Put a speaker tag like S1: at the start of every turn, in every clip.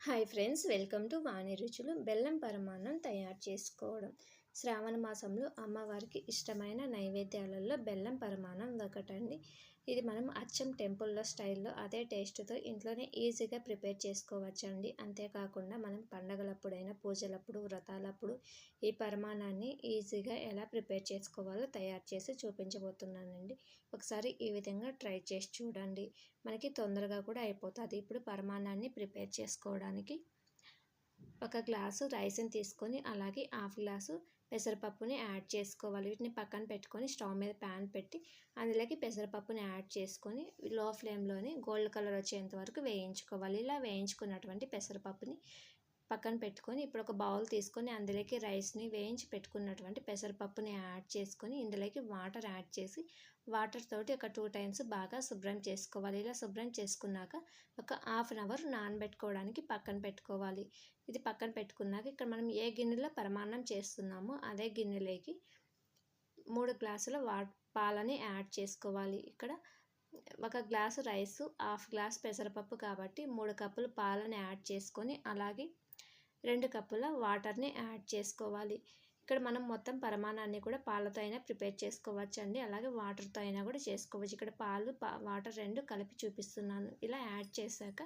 S1: Hi friends welcome to Vani రుచులు బెల్లం పరమాన్నం తయారు చేసుకోవడం శ్రావణ మాసంలో అమ్మవారికి ఇష్టమైన నైవేద్యాలలో బెల్లం పరమాణం ఒకటండి. ఇది మనం అచ్చం టెంపుల్లో స్టైల్లో అదే టేస్ట్తో ఇంట్లోనే ఈజీగా ప్రిపేర్ చేసుకోవచ్చండి. అంతేకాకుండా మనం పండగలప్పుడైనా పూజలప్పుడు వ్రతాలప్పుడు ఈ పరమాణాన్ని ఈజీగా ఎలా ప్రిపేర్ చేసుకోవాలో తయారు చేసి చూపించబోతున్నానండి. ఒకసారి ఈ విధంగా ట్రై చేసి చూడండి. మనకి తొందరగా కూడా అయిపోతుంది. ఇప్పుడు పరమాణాన్ని ప్రిపేర్ చేసుకోవడానికి ఒక గ్లాసు రైస్ని తీసుకొని అలాగే హాఫ్ గ్లాసు పెసరపప్పుని యాడ్ చేసుకోవాలి. వీటిని పక్కన పెట్టుకొని స్టవ్ మీద ప్యాన్ పెట్టి అందులోకి పెసరపప్పుని యాడ్ చేసుకొని లో ఫ్లేమ్లోనే గోల్డ్ కలర్ వచ్చేంత వరకు వేయించుకోవాలి. ఇలా వేయించుకున్నటువంటి పెసరపప్పుని పక్కన పెట్టుకొని ఇప్పుడు ఒక బౌల్ తీసుకొని అందులోకి రైస్ని వేయించి పెట్టుకున్నటువంటి పెసరపప్పుని యాడ్ చేసుకొని ఇందులోకి వాటర్ యాడ్ చేసి వాటర్ తోటి ఒక టూ టైమ్స్ బాగా శుభ్రం చేసుకోవాలి. ఇలా శుభ్రం చేసుకున్నాక ఒక హాఫ్ అన్ అవర్ నానబెట్టుకోవడానికి పక్కన పెట్టుకోవాలి. ఇది పక్కన పెట్టుకున్నాక ఇక్కడ మనం ఏ గిన్నెలో పరమాన్నం చేస్తున్నామో అదే గిన్నెలోకి మూడు గ్లాసుల వా పాలని యాడ్ చేసుకోవాలి. ఇక్కడ ఒక గ్లాసు రైసు హాఫ్ గ్లాస్ పెసరపప్పు కాబట్టి మూడు కప్పులు పాలను యాడ్ చేసుకొని అలాగే రెండు కప్పుల వాటర్ని యాడ్ చేసుకోవాలి. ఇక్కడ మనం మొత్తం పరమాణాన్ని కూడా పాలతో అయినా ప్రిపేర్ చేసుకోవచ్చు అండి అలాగే వాటర్తో అయినా కూడా చేసుకోవచ్చు. ఇక్కడ పాలు వాటర్ రెండు కలిపి చూపిస్తున్నాను. ఇలా యాడ్ చేశాక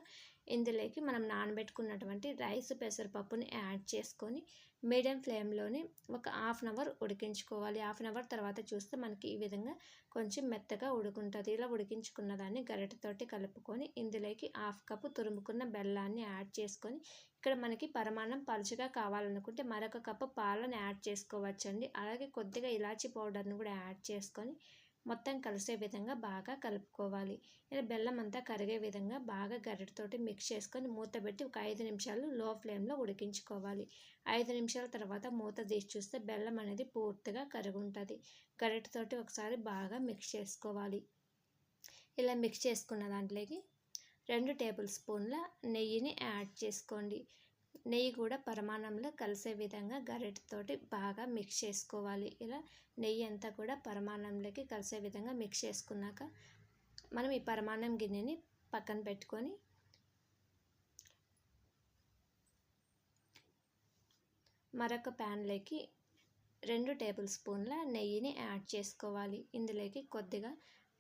S1: ఇందులోకి మనం నానబెట్టుకున్నటువంటి రైస్ పెసరపప్పుని యాడ్ చేసుకొని మీడియం ఫ్లేమ్లోనే ఒక హాఫ్ అన్ అవర్ ఉడికించుకోవాలి. హాఫ్ అన్ అవర్ తర్వాత చూస్తే మనకి ఈ విధంగా కొంచెం మెత్తగా ఉడుకుంటుంది. ఇలా ఉడికించుకున్న దాన్ని గరిటతోటి కలుపుకొని ఇందులోకి హాఫ్ కప్పు తురుముకున్న బెల్లాన్ని యాడ్ చేసుకొని ఇక్కడ మనకి పరమాన్నం పలుచగా కావాలనుకుంటే మరొక కప్పు పాలను యాడ్ చేసుకోవచ్చండి. అలాగే కొద్దిగా ఇలాచీ పౌడర్ని కూడా యాడ్ చేసుకొని మొత్తం కలిసే విధంగా బాగా కలుపుకోవాలి. ఇలా బెల్లం అంతా కరిగే విధంగా బాగా గరిటతోటి మిక్స్ చేసుకొని మూత పెట్టి ఒక ఐదు నిమిషాలు లో ఫ్లేమ్లో ఉడికించుకోవాలి. ఐదు నిమిషాల తర్వాత మూత తీసి చూస్తే బెల్లం అనేది పూర్తిగా కరుగుంటుంది. గరిటతోటి ఒకసారి బాగా మిక్స్ చేసుకోవాలి. ఇలా మిక్స్ చేసుకున్న దాంట్లోకి రెండు టేబుల్ స్పూన్ల నెయ్యిని యాడ్ చేసుకోండి. నెయ్యి కూడా పరిమాణంలో కలిసే విధంగా గరిటతోటి బాగా మిక్స్ చేసుకోవాలి. ఇలా నెయ్యి అంతా కూడా పరిమాణంలోకి కలిసే విధంగా మిక్స్ చేసుకున్నాక మనం ఈ పరిమాణం గిన్నెని పక్కన పెట్టుకొని మరొక ప్యాన్లోకి రెండు టేబుల్ స్పూన్ల నెయ్యిని యాడ్ చేసుకోవాలి. ఇందులోకి కొద్దిగా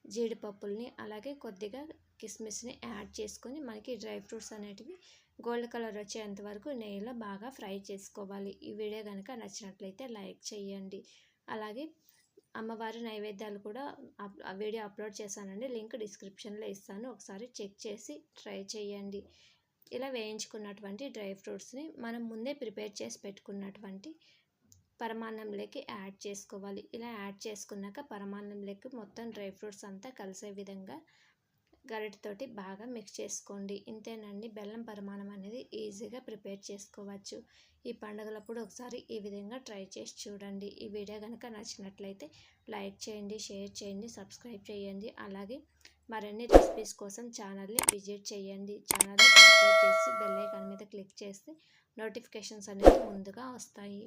S1: జీడిపప్పుల్ని అలాగే కొద్దిగా కిస్మిస్ని యాడ్ చేసుకొని మనకి డ్రై ఫ్రూట్స్ అనేటివి గోల్డ్ కలర్ వచ్చేంత వరకు నెయ్యిలో బాగా ఫ్రై చేసుకోవాలి. ఈ వీడియో కనుక నచ్చినట్లయితే లైక్ చేయండి అలాగే అమ్మవారి నైవేద్యాలు కూడా ఆ వీడియో అప్లోడ్ చేశానండి. లింక్ డిస్క్రిప్షన్లో ఇస్తాను. ఒకసారి చెక్ చేసి ట్రై చేయండి ఇలా వేయించుకున్నటువంటి డ్రై ఫ్రూట్స్ని మనం ముందే ప్రిపేర్ చేసి పెట్టుకున్నటువంటి పరమాన్నంలోకి యాడ్ చేసుకోవాలి. ఇలా యాడ్ చేసుకున్నాక పరమాన్నంలోకి మొత్తం డ్రై ఫ్రూట్స్ అంతా కలిసే విధంగా గరిటతోటి బాగా మిక్స్ చేసుకోండి. ఇంతేనండి బెల్లం పరిమాణం అనేది ఈజీగా ప్రిపేర్ చేసుకోవచ్చు. ఈ పండుగలప్పుడు ఒకసారి ఈ విధంగా ట్రై చేసి చూడండి. ఈ వీడియో కనుక నచ్చినట్లయితే లైక్ చేయండి షేర్ చేయండి సబ్స్క్రైబ్ చేయండి. అలాగే మరిన్ని రెసిపీస్ కోసం ఛానల్ని విజిట్ చేయండి. ఛానల్ని సబ్స్క్రైబ్ చేసి బెల్ ఐకాన్ మీద క్లిక్ చేసి నోటిఫికేషన్స్ అనేవి ముందుగా వస్తాయి.